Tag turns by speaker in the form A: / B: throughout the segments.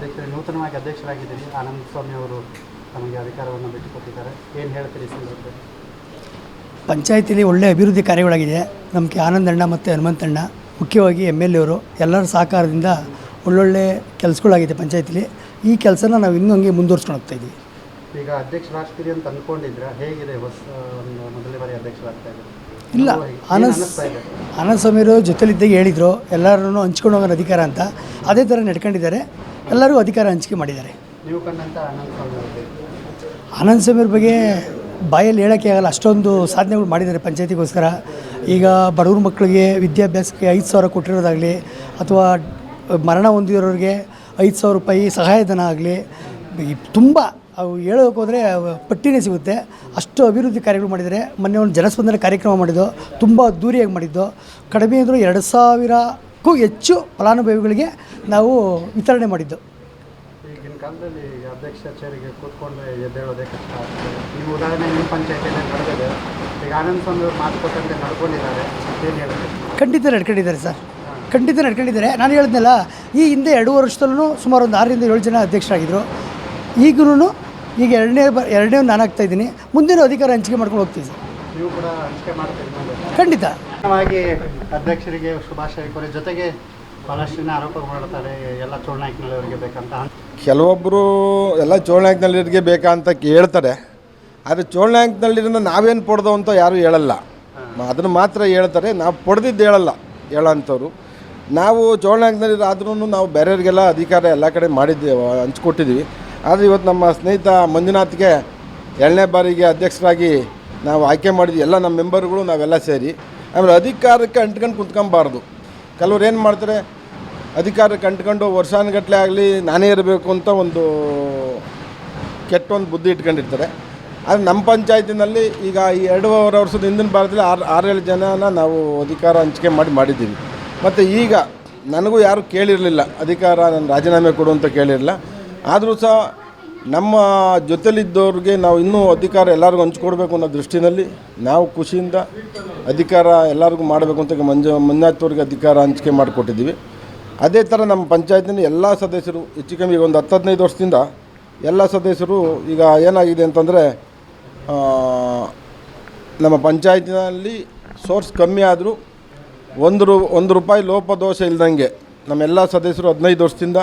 A: ಅಧ್ಯಕ್ಷ ನೂತನವಾಗಿ ಅಧ್ಯಕ್ಷರಾಗಿದ್ದೀರಿ. ಆನಂದ ಸ್ವಾಮಿ ಅವರು ತಮಗೆ ಅಧಿಕಾರವನ್ನು ಬಿಟ್ಟುಕೊಟ್ಟಿದ್ದಾರೆ. ಏನು ಹೇಳ್ತೀರಿ ಸಂದರ್ಭದಲ್ಲಿ?
B: ಪಂಚಾಯತಿಲಿ ಒಳ್ಳೆ ಅಭಿವೃದ್ಧಿ ಕಾರ್ಯಗಳಾಗಿದೆ. ನಮಗೆ ಆನಂದಣ್ಣ ಮತ್ತು ಹನುಮಂತಣ್ಣ ಮುಖ್ಯವಾಗಿ ಎಂ ಎಲ್ ಎವರು ಎಲ್ಲರ ಸಹಕಾರದಿಂದ ಒಳ್ಳೊಳ್ಳೆ ಕೆಲಸಗಳಾಗಿದೆ ಪಂಚಾಯತಿಲಿ. ಈ ಕೆಲಸನ ನಾವು ಇನ್ನೂ ಹಂಗೆ ಮುಂದುವರ್ಸ್ಕೊಂಡು ಹೋಗ್ತಾ ಇದ್ದೀವಿ.
A: ಈಗ ಅಧ್ಯಕ್ಷರಾಗ್ತೀರಿ ಅಂತ ಅಂದ್ಕೊಂಡಿದ್ರೆ ಹೇಗಿದೆ ಹೊಸ ಒಂದು ಮೊದಲನೇ ಬಾರಿ ಅಧ್ಯಕ್ಷರಾಗ್ತಾ ಇದ್ದಾರೆ?
B: ಇಲ್ಲ ಆನಂದ್ ಆನಂದ್ ಸ್ವಾಮಿಯವರು ಜೊತೆಲಿದ್ದಾಗ ಹೇಳಿದರು ಎಲ್ಲರೂ ಹಂಚ್ಕೊಂಡು ಹೋಗೋಣ ಅಧಿಕಾರ ಅಂತ. ಅದೇ ಥರ ನಡ್ಕೊಂಡಿದ್ದಾರೆ. ಎಲ್ಲರೂ ಅಧಿಕಾರ ಹಂಚಿಕೆ ಮಾಡಿದ್ದಾರೆ.
A: ಆನಂದ
B: ಸ್ವಾಮಿಯವ್ರ ಬಗ್ಗೆ ಬಾಯಲ್ಲಿ ಹೇಳೋಕ್ಕೆ ಆಗಲ್ಲ ಅಷ್ಟೊಂದು ಸಾಧನೆಗಳು ಮಾಡಿದ್ದಾರೆ ಪಂಚಾಯತಿಗೋಸ್ಕರ. ಈಗ ಬಡವ್ರ ಮಕ್ಕಳಿಗೆ ವಿದ್ಯಾಭ್ಯಾಸಕ್ಕೆ ಐದು ಸಾವಿರ ಕೊಟ್ಟಿರೋದಾಗಲಿ ಅಥವಾ ಮರಣ ಹೊಂದಿರೋರಿಗೆ ಐದು ಸಾವಿರ ರೂಪಾಯಿ ಸಹಾಯಧನ ಆಗಲಿ ತುಂಬ ಅವು ಹೇಳೋಕ್ಕೋದ್ರೆ ಪಟ್ಟಿನೇ ಸಿಗುತ್ತೆ. ಅಷ್ಟು ಅಭಿವೃದ್ಧಿ ಕಾರ್ಯಗಳು ಮಾಡಿದರೆ ಮೊನ್ನೆ ಒಂದು ಜನಸ್ಪಂದನ ಕಾರ್ಯಕ್ರಮ ಮಾಡಿದ್ದು ತುಂಬ ಅದ್ದೂರಿಯಾಗಿ ಮಾಡಿದ್ದು. ಕಡಿಮೆ ಅಂದರೂ ಎರಡು ಸಾವಿರಕ್ಕೂ ಹೆಚ್ಚು ಫಲಾನುಭವಿಗಳಿಗೆ ನಾವು ವಿತರಣೆ ಮಾಡಿದ್ದು.
A: ಈಗಿನ ಕಾಲದಲ್ಲಿ ಅಧ್ಯಕ್ಷ ಚೇರಿಗೆ ಕೂತ್ಕೊಂಡು ಎದ್ದೇಳೋದೇ ಕಷ್ಟ ಆಗ್ತದೆ. ಉದಾಹರಣೆ ನಿಮ್ಮ ಪಂಚಾಯತಿಯಲ್ಲಿ ನಡೆದಿದೆ. ಈಗ ಆನಂದ್ ಸ್ವಾಮಿ ಅವರು ಮಾತು ಕೊಟ್ಟಂತೆ ನಡ್ಕೊಂಡಿದ್ದಾರೆ. ಏನು ಹೇಳ್ಬೇಕು
B: ಖಂಡಿತ ನಡ್ಕೊಂಡಿದ್ದಾರೆ ಸರ್. ಖಂಡಿತ ನಡ್ಕೊಂಡಿದ್ದಾರೆ. ನಾನು ಹೇಳಿದ್ನಲ್ಲ ಈ ಹಿಂದೆ ಎರಡು ವರ್ಷದಲ್ಲೂ ಸುಮಾರು ಒಂದು ಆರರಿಂದ ಏಳು ಜನ ಅಧ್ಯಕ್ಷರಾಗಿದ್ದರು ಈಗೂ ಈಗ ಎರಡನೇ ಬ ಎರಡನೇ ನಾನು ಆಗ್ತಾಯಿದ್ದೀನಿ ಮುಂದಿನ ಅಧಿಕಾರ ಹಂಚಿಕೆ ಮಾಡ್ಕೊಂಡು ಹೋಗ್ತೀವಿ ಸರ್.
A: ನೀವು ಕೂಡ ಹಂಚಿಕೆ ಮಾಡ್ತೀರಿ ಮುಂದೆ
B: ಖಂಡಿತ.
A: ಅಧ್ಯಕ್ಷರಿಗೆ ಶುಭಾಶಯ ಕೋರಿ ಜೊತೆಗೆ ಬಹಳಷ್ಟು ಆರೋಪ ಮಾಡ್ತಾರೆ ಎಲ್ಲ ಚೋಳನಾಯ್ಕನಳ್ಳಿಯವರಿಗೆ ಬೇಕಂತ.
C: ಕೆಲವೊಬ್ಬರು ಎಲ್ಲ ಚೋಳನಾಯ್ಕನಳ್ಳಿಯವರಿಗೆ ಬೇಕಾ ಅಂತ ಹೇಳ್ತಾರೆ ಆದರೆ ಚೋಳನಾಯ್ಕನಳ್ಳಿಯಿಂದ ನಾವೇನು ಪಡೆದೋ ಅಂತ ಯಾರೂ ಹೇಳಲ್ಲ. ಅದನ್ನು ಮಾತ್ರ ಹೇಳ್ತಾರೆ. ನಾವು ಪಡೆದಿದ್ದು ಹೇಳಲ್ಲ ಹೇಳೋಂಥವ್ರು ನಾವು ಚೋಳನಾಯ್ಕನಳ್ಳಿ ಆದ್ರೂ ನಾವು ಬೇರೆಯವ್ರಿಗೆಲ್ಲ ಅಧಿಕಾರ ಎಲ್ಲ ಕಡೆ ಮಾಡಿದ್ದೇವೆ ಹಂಚ್ಕೊಟ್ಟಿದ್ದೀವಿ ಆದರೆ ಇವತ್ತು ನಮ್ಮ ಸ್ನೇಹಿತ ಮಂಜುನಾಥ್ಗೆ ಎರಡನೇ ಬಾರಿಗೆ ಅಧ್ಯಕ್ಷರಾಗಿ ನಾವು ಆಯ್ಕೆ ಮಾಡಿದ್ವಿ, ಎಲ್ಲ ನಮ್ಮ ಮೆಂಬರ್ಗಳು ನಾವೆಲ್ಲ ಸೇರಿ. ಆಮೇಲೆ ಅಧಿಕಾರಕ್ಕೆ ಅಂಟ್ಕೊಂಡು ಕುಂತ್ಕೊಂಬಾರ್ದು ಕೆಲವ್ರು ಏನು ಮಾಡ್ತಾರೆ, ಅಧಿಕಾರಕ್ಕೆ ಅಂಟ್ಕೊಂಡು ವರ್ಷಾನುಗಟ್ಟಲೆ ಆಗಲಿ ನಾನೇ ಇರಬೇಕು ಅಂತ ಒಂದು ಕೆಟ್ಟ ಒಂದು ಬುದ್ಧಿ ಇಟ್ಕೊಂಡಿರ್ತಾರೆ. ಆದರೆ ನಮ್ಮ ಪಂಚಾಯತಿನಲ್ಲಿ ಈಗ ಈ ಎರಡೂವರೆ ವರ್ಷದ ಹಿಂದಿನ ಭಾರತದಲ್ಲಿ ಆರು, ಆರೇಳು ಜನನ ನಾವು ಅಧಿಕಾರ ಹಂಚಿಕೆ ಮಾಡಿ ಮಾಡಿದ್ದೀವಿ. ಮತ್ತು ಈಗ ನನಗೂ ಯಾರೂ ಕೇಳಿರಲಿಲ್ಲ, ಅಧಿಕಾರ ನಾನು ರಾಜೀನಾಮೆ ಕೊಡು ಅಂತ ಕೇಳಿರಲಿಲ್ಲ. ಆದರೂ ಸಹ ನಮ್ಮ ಜೊತೆಲಿದ್ದವ್ರಿಗೆ ನಾವು ಇನ್ನೂ ಅಧಿಕಾರ ಎಲ್ಲರಿಗೂ ಹಂಚ್ಕೊಡ್ಬೇಕು ಅನ್ನೋ ದೃಷ್ಟಿನಲ್ಲಿ ನಾವು ಖುಷಿಯಿಂದ ಅಧಿಕಾರ ಎಲ್ಲರಿಗೂ ಮಾಡಬೇಕು ಅಂತ ಮಂಜ ಮಂಜು ಮಂಜುನಾಥ್ವ್ರಿಗೆ ಅಧಿಕಾರ ಹಂಚಿಕೆ ಮಾಡಿಕೊಟ್ಟಿದ್ದೀವಿ. ಅದೇ ಥರ ನಮ್ಮ ಪಂಚಾಯತಿನ ಎಲ್ಲ ಸದಸ್ಯರು, ಹೆಚ್ಚು ಕಮ್ಮಿ ಈಗ ಒಂದು ಹತ್ತು ಹದಿನೈದು ವರ್ಷದಿಂದ ಎಲ್ಲ ಸದಸ್ಯರು ಈಗ ಏನಾಗಿದೆ ಅಂತಂದರೆ ನಮ್ಮ ಪಂಚಾಯತಿನಲ್ಲಿ ಸೋರ್ಸ್ ಕಮ್ಮಿ ಆದರೂ ಒಂದು ರೂ, ಒಂದು ರೂಪಾಯಿ ಲೋಪದೋಷ ಇಲ್ದಂಗೆ ನಮ್ಮೆಲ್ಲ ಸದಸ್ಯರು ಹದಿನೈದು ವರ್ಷದಿಂದ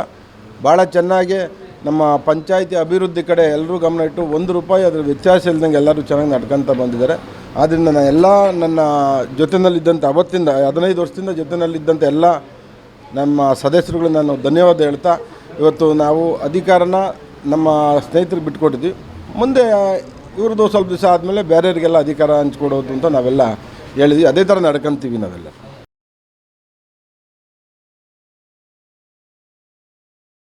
C: ಭಾಳ ಚೆನ್ನಾಗಿ ನಮ್ಮ ಪಂಚಾಯಿತಿ ಅಭಿವೃದ್ಧಿ ಕಡೆ ಎಲ್ಲರೂ ಗಮನ ಇಟ್ಟು ಒಂದು ರೂಪಾಯಿ ಅದರ ವ್ಯತ್ಯಾಸ ಇಲ್ದಂಗೆ ಎಲ್ಲರೂ ಚೆನ್ನಾಗಿ ನಡ್ಕೊತ ಬಂದಿದ್ದಾರೆ. ಆದ್ದರಿಂದ ನಾನು ಎಲ್ಲ ನನ್ನ ಜೊತೆಯಲ್ಲಿದ್ದಂಥ ಅವತ್ತಿಂದ ಹದಿನೈದು ವರ್ಷದಿಂದ ಜೊತೆಯಲ್ಲಿದ್ದಂಥ ಎಲ್ಲ ನಮ್ಮ ಸದಸ್ಯರುಗಳು ನಾನು ಧನ್ಯವಾದ ಹೇಳ್ತಾ, ಇವತ್ತು ನಾವು ಅಧಿಕಾರನ ನಮ್ಮ ಸ್ನೇಹಿತರಿಗೆ ಬಿಟ್ಕೊಟ್ಟಿದ್ವಿ. ಮುಂದೆ ಇವ್ರದ್ದು ಸ್ವಲ್ಪ ದಿವಸ ಆದಮೇಲೆ ಬೇರೆಯವರಿಗೆಲ್ಲ ಅಧಿಕಾರ ಹಂಚ್ಕೊಡೋದು ಅಂತ ನಾವೆಲ್ಲ ಹೇಳಿದ್ವಿ. ಅದೇ ಥರ ನಡ್ಕೊಂತೀವಿ ನಾವೆಲ್ಲ.